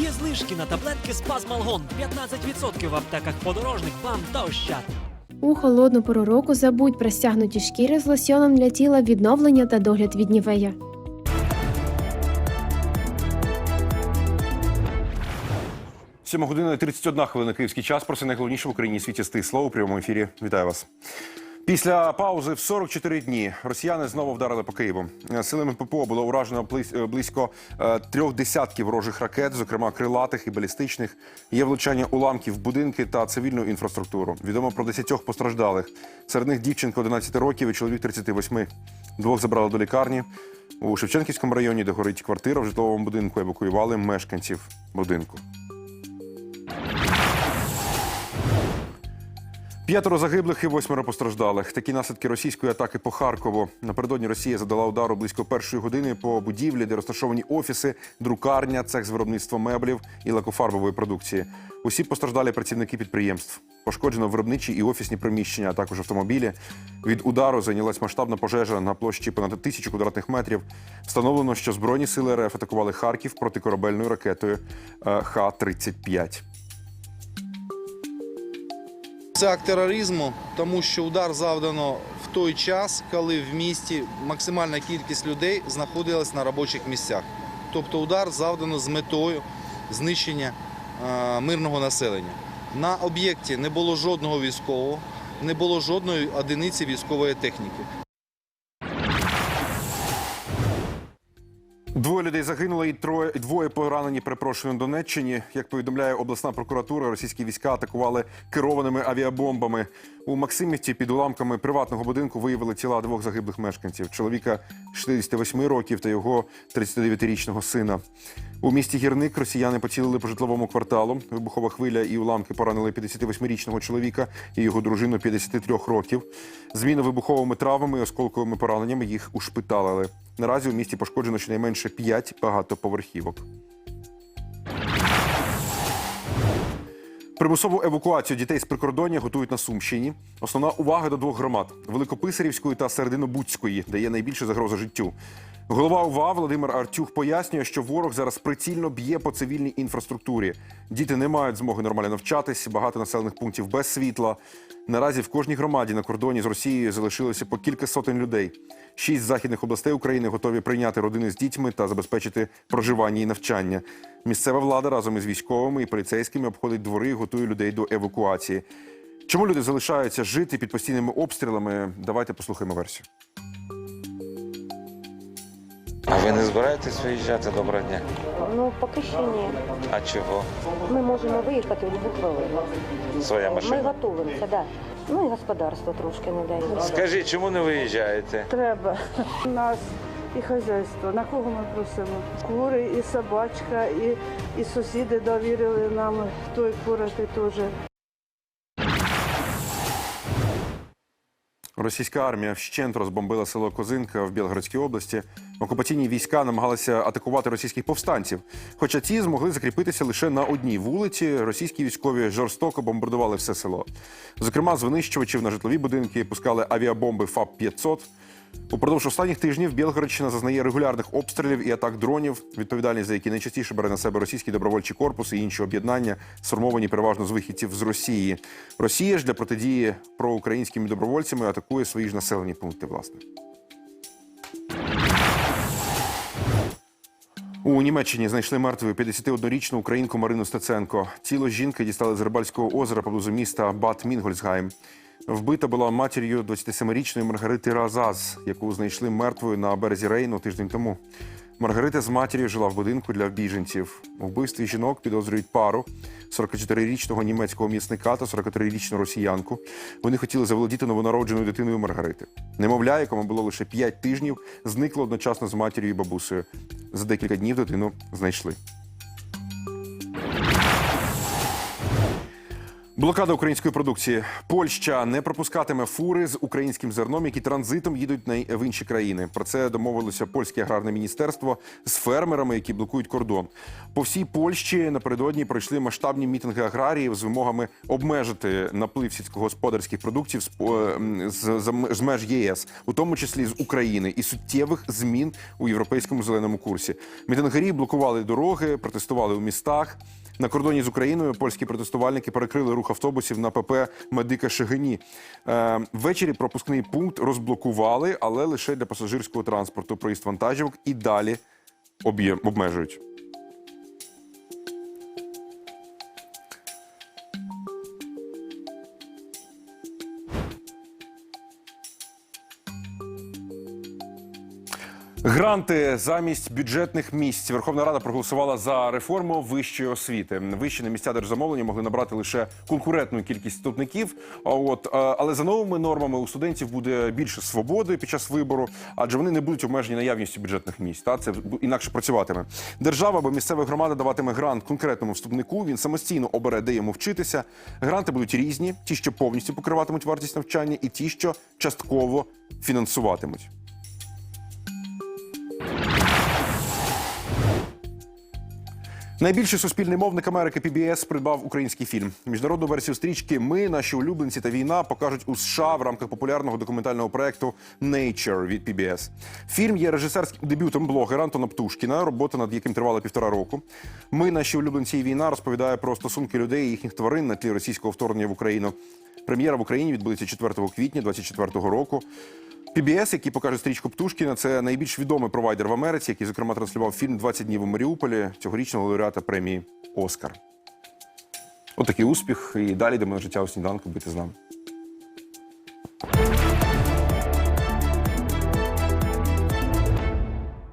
Є знижки на таблетки Спазмалгон 15% в аптеках подорожник, бам та ощад. У холодну пору року забудь про стягнуті шкіри з лосьоном для тіла відновлення та догляд від нівея. Сьома година 31 хвилина київський час. Про це найголовніше в Україні світі стисло у прямому ефірі. Вітаю вас. Після паузи в 44 дні росіяни знову вдарили по Києву. Силами ППО було уражено е, близько е, трьох десятків ворожих ракет, зокрема крилатих і балістичних. Є влучання уламків в будинки та цивільну інфраструктуру. Відомо про 10 постраждалих. Серед них дівчинка 11 років і чоловік 38. Двох забрали до лікарні. У Шевченківському районі, де горить квартира, в житловому будинку евакуювали мешканців будинку. П'ятеро загиблих і восьмеро постраждалих. Такі наслідки російської атаки по Харкову. Напередодні Росія задала удару близько першої години по будівлі, де розташовані офіси, друкарня, цех з виробництва меблів і лакофарбової продукції. Усі постраждалі працівники підприємств. Пошкоджено виробничі і офісні приміщення, а також автомобілі. Від удару зайнялась масштабна пожежа на площі понад тисячу квадратних метрів. Встановлено, що збройні сили РФ атакували Харків протикорабельною ракетою е, Х-35. Це акт тероризму, тому що удар завдано в той час, коли в місті максимальна кількість людей знаходилась на робочих місцях. Тобто удар завдано з метою знищення е, мирного населення. На об'єкті не було жодного військового, не було жодної одиниці військової техніки. Двоє людей загинуло і троє двоє поранені. Перепрошую на Донеччині. Як повідомляє обласна прокуратура, російські війська атакували керованими авіабомбами. У Максимівці під уламками приватного будинку виявили тіла двох загиблих мешканців: чоловіка 68 років та його 39-річного сина. У місті Гірник росіяни поцілили по житловому кварталу. Вибухова хвиля і уламки поранили 58-річного чоловіка і його дружину 53 років. Зміни вибуховими травмами і осколковими пораненнями їх ушпиталили. Наразі у місті пошкоджено щонайменше 5 багатоповерхівок. Примусову евакуацію дітей з прикордоння готують на Сумщині. Основна увага до двох громад Великописарівської та Серединобудської, де є найбільша загроза життю. Голова УВА Володимир Артюх пояснює, що ворог зараз прицільно б'є по цивільній інфраструктурі. Діти не мають змоги нормально навчатись, багато населених пунктів без світла. Наразі в кожній громаді на кордоні з Росією залишилося по кілька сотень людей. Шість західних областей України готові прийняти родини з дітьми та забезпечити проживання і навчання. Місцева влада разом із військовими і поліцейськими обходить двори і готує людей до евакуації. Чому люди залишаються жити під постійними обстрілами? Давайте послухаємо версію. А ви не збираєтесь виїжджати доброго дня? Ну, поки що ні. А чого? Ми можемо виїхати в будь-яку хвилину. Своя Ми готуємося, так. Да. Ну і господарство трошки не дає. Скажіть, чому не виїжджаєте? Треба. У нас і хазяйство. На кого ми просимо? Кури, і собачка, і, і сусіди довірили нам той курити теж. Російська армія вщент розбомбила село Козинка в Білгородській області. Окупаційні війська намагалися атакувати російських повстанців. Хоча ці змогли закріпитися лише на одній вулиці. Російські військові жорстоко бомбардували все село. Зокрема, з винищувачів на житлові будинки пускали авіабомби ФАП-500. Упродовж останніх тижнів Білгородщина зазнає регулярних обстрілів і атак дронів, відповідальність за які найчастіше бере на себе російський добровольчий корпус і інші об'єднання, сформовані переважно з вихідців з Росії. Росія ж для протидії проукраїнськими добровольцями атакує свої ж населені пункти. Власне. У Німеччині знайшли мертвою 51-річну українку Марину Стеценко. Тіло жінки дістали з Рибальського озера поблизу міста Бат Мінгольцгайм. Вбита була матір'ю 27-річної Маргарити Разаз, яку знайшли мертвою на березі Рейну тиждень тому. Маргарита з матір'ю жила в будинку для біженців. У вбивстві жінок підозрюють пару 44-річного німецького м'ясника та 43-річну росіянку. Вони хотіли заволодіти новонародженою дитиною Маргарити. Немовля, якому було лише 5 тижнів, зникло одночасно з матір'ю і бабусею. За декілька днів дитину знайшли. Блокада української продукції. Польща не пропускатиме фури з українським зерном, які транзитом їдуть в інші країни. Про це домовилося польське аграрне міністерство з фермерами, які блокують кордон. По всій Польщі напередодні пройшли масштабні мітинги аграріїв з вимогами обмежити наплив сільськогосподарських продуктів з, ем, меж ЄС, у тому числі з України, і суттєвих змін у європейському зеленому курсі. Мітингарі блокували дороги, протестували у містах. На кордоні з Україною польські протестувальники перекрили рух автобусів на ПП Медика Шегині. Е, ввечері пропускний пункт розблокували, але лише для пасажирського транспорту. Проїзд вантажівок і далі обмежують. Гранти замість бюджетних місць. Верховна Рада проголосувала за реформу вищої освіти. Вищі на місця держзамовлення могли набрати лише конкурентну кількість вступників. От е, але за новими нормами у студентів буде більше свободи під час вибору, адже вони не будуть обмежені наявністю бюджетних місць. Та це інакше працюватиме. Держава або місцева громада даватиме грант конкретному вступнику. Він самостійно обере, де йому вчитися. Гранти будуть різні: ті, що повністю покриватимуть вартість навчання, і ті, що частково фінансуватимуть. Найбільший суспільний мовник Америки PBS придбав український фільм. Міжнародну версію стрічки Ми, наші улюбленці та війна покажуть у США в рамках популярного документального проекту Nature від PBS. Фільм є режисерським дебютом блогера Антона Птушкіна, робота над яким тривала півтора року. Ми, наші улюбленці і війна розповідає про стосунки людей і їхніх тварин на тлі російського вторгнення в Україну. Прем'єра в Україні відбудеться 4 квітня 2024 року. PBS, який покаже стрічку Птушкіна, це найбільш відомий провайдер в Америці, який, зокрема, транслював фільм «20 днів у Маріуполі цьогорічного лауреата премії Оскар. Отакий успіх. І далі йдемо на життя у сніданку. Будьте з нами.